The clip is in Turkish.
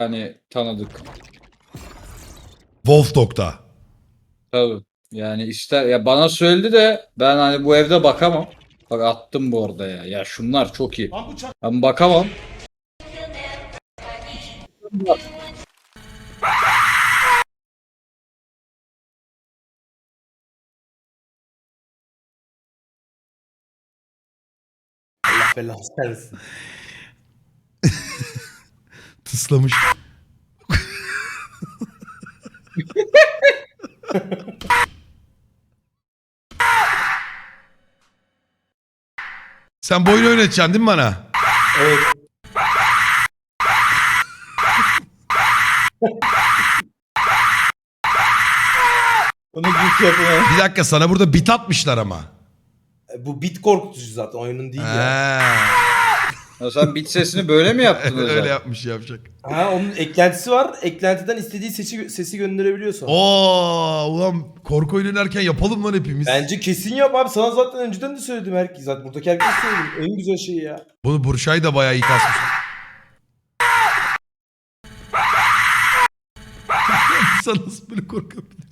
hani tanıdık. Wolf Dog'da. Tabii. Yani ister ya bana söyledi de ben hani bu evde bakamam. Bak attım bu arada ya. Ya şunlar çok iyi. Lan Ben bakamam. Allah belanı versin. Tıslamış. Sen bu oyunu oynatacaksın değil mi bana? Evet. Bunu git yapın. Bir dakika sana burada bit atmışlar ama. E, Bu bit korkutucu zaten oyunun değil ya. Ha. Ya sen bit sesini böyle mi yaptın Öyle özel? yapmış yapacak. Ha onun eklentisi var. Eklentiden istediği sesi, sesi gönderebiliyor sonra. Oo ulan korku oyunu oynarken yapalım lan hepimiz. Bence kesin yap abi. Sana zaten önceden de söyledim herkes. Zaten buradaki herkes söyledim. En güzel şey ya. Bunu Burşay da bayağı iyi kasmış. Sen nasıl böyle korkabilirsin?